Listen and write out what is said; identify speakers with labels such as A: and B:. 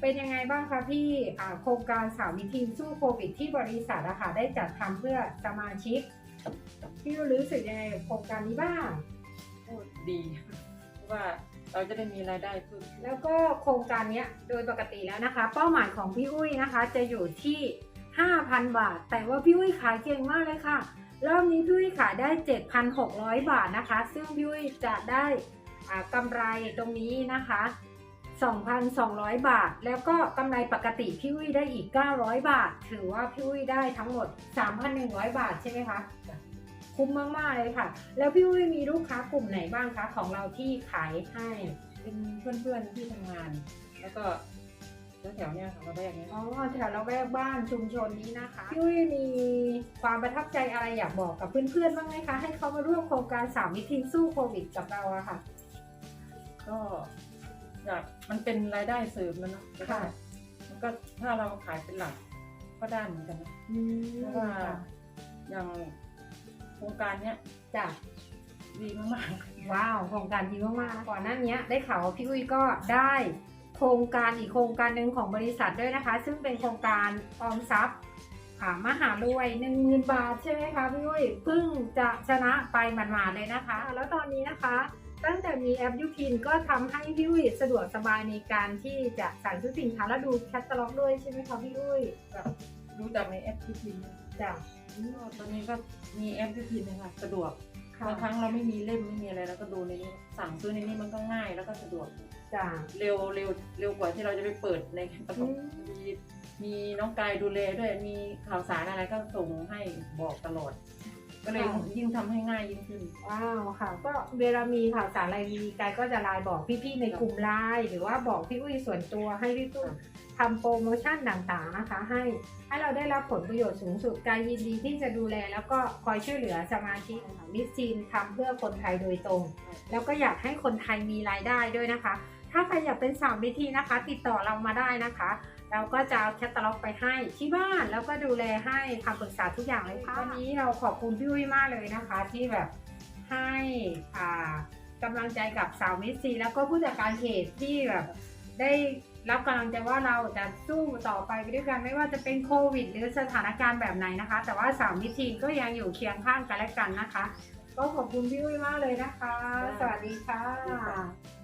A: เป็นยังไงบ้างคะพี่อ่าโครงการสาวิธีสู้โควิด ที่บริษัทอะค่ะได้จัดทำเพื่อสมาชิก พี่รู้สึกยังไงกับโครงการนี้บ้าง
B: พูดดีเพราะว่าเราจะได้มีรายได้เพิ่มขึ้น
A: แล้วก็โครงการเนี้ยโดยปกติแล้วนะคะ เป้าหมายของพี่อุ้ยนะคะ จะอยู่ที่ 5,000 บาท แต่ว่าพี่อุ้ยขายเก่งมากเลยค่ะรอบนี้พี่อุ้ยขายได้ 7,600 บาทนะคะ ซึ่งพี่อุ้ยจะได้อ่ากำไรตรงนี้นะคะ 2,200 บาท แล้วก็กำไรปกติพี่อุ้ยได้อีก 900 บาท ถือว่าพี่อุ้ยได้ทั้งหมด 3,100 บาทใช่ไหมคะ คุ้มมาก ๆ เลยค่ะ แล้วพี่อุ้ยมีลูกค้ากลุ่มไหนบ้างคะ ของเราที่ขายให้
B: เป็นเพื่อนๆที่ทำงาน แล้วก็แถวๆเนี้ยค่ะเราได้อย่างนี้ย
A: อ๋อแถวละแวกบ้านชุมชนนี้นะคะพี่อุ้ยมีความประทับใจอะไรอยากบอกกับเพื่อนๆบ้างไหมคะ ให้เขามาร่วมโครงการสามวิธีสู้โควิดกับเราอะค่ะ
B: ก็ อยากมันเป็นรายได้เสริมนะเนอะแล้วก็
A: ค่ะ
B: มันก็ถ้าเราขายเป็นหลักก็ได้เหมือนกันนะ
A: อืม
B: เพราะว่าอย่างโครงการเนี้ย
A: จ้ะ
B: ดีมากๆ
A: ว้าวโครงการดีมากๆนะก่อนหน้านี้ได้ข่าวว่าพี่อุ้ยก็ได้โครงการอีกโครงการหนึ่งของบริษัทด้วยนะคะ ซึ่งเป็นโครงการออมทรัพย์อ่ามหารวยหนึ่งหมื่นบาทใช่ไหมคะพี่อุ้ยเพิ่งจะชนะไปหมาดๆเลยนะคะ แล้วตอนนี้นะคะ ตั้งแต่มีแอปยูพินก็ทำให้พี่อุ้ยสะดวกสบายในการที่จะสั่งซื้อสินค้าแล้วดูแคตตาล็อกด้วยใช่ไหมคะพี่อุ้ย
B: แบบรู้จักในแอปที่พิมพ์
A: จ้ะ
B: ตอนนี้ก็มีแอปที่พิมพ์นะคะสะดวก
A: ค่ะ
B: บางครั้งเราไม่มีเล่มไม่มีอะไรแล้วก็ดูในนี้สั่งซื้อในนี้มันก็ง่ายแล้วก็สะดวก
A: จ้ะ
B: เร็วเร็วเร็วกว่าที่เราจะไปเปิดในประกอบ
A: อืม
B: มีมีน้องกายดูแลด้วยมีข่าวสารอะไรก็ส่งให้บอกตลอด ก็เลยยิ่งทำให้ง่ายยิ่งขึ้น
A: ว้าวค่ะ ก็เวลามีข่าวสารอะไรมีกายก็จะไลน์บอกพี่ๆในกลุ่มไลน์หรือว่าบอกพี่อุ้ยส่วนตัวให้พี่ตุ้ยทำโปรโมชั่นต่างๆนะคะ ให้ให้เราได้รับผลประโยชน์สูงสุดกายยินดีที่จะดูแล แล้วก็คอยช่วยเหลือสมาชิกมิสซีนทำเพื่อคนไทยโดยตรง แล้วก็อยากให้คนไทยมีรายได้ด้วยนะคะ ถ้าใครอยากเป็นสามวิธีนะคะ ติดต่อเรามาได้นะคะ เราก็จะเอาแคตตาล็อกไปให้ที่บ้านแล้วก็ดูแลให้คำปรึกษาทุกอย่างเลยค่ะวันนี้เราขอบคุณพี่อุ้ยมากเลยนะคะ ที่แบบให้อ่ากำลังใจกับสาวมิสซีแล้วก็ผู้จัดการเขตที่แบบได้รับกำลังใจว่าเราจะสู้ต่อไปไปด้วยกันไม่ว่าจะเป็นโควิด หรือสถานการณ์แบบไหนนะคะ แต่ว่าสาวมิสซีก็ยังอยู่เคียงข้างกันและกันนะคะ ก็ขอบคุณพี่อุ้ยมากเลยนะคะ สวัสดีค่ะ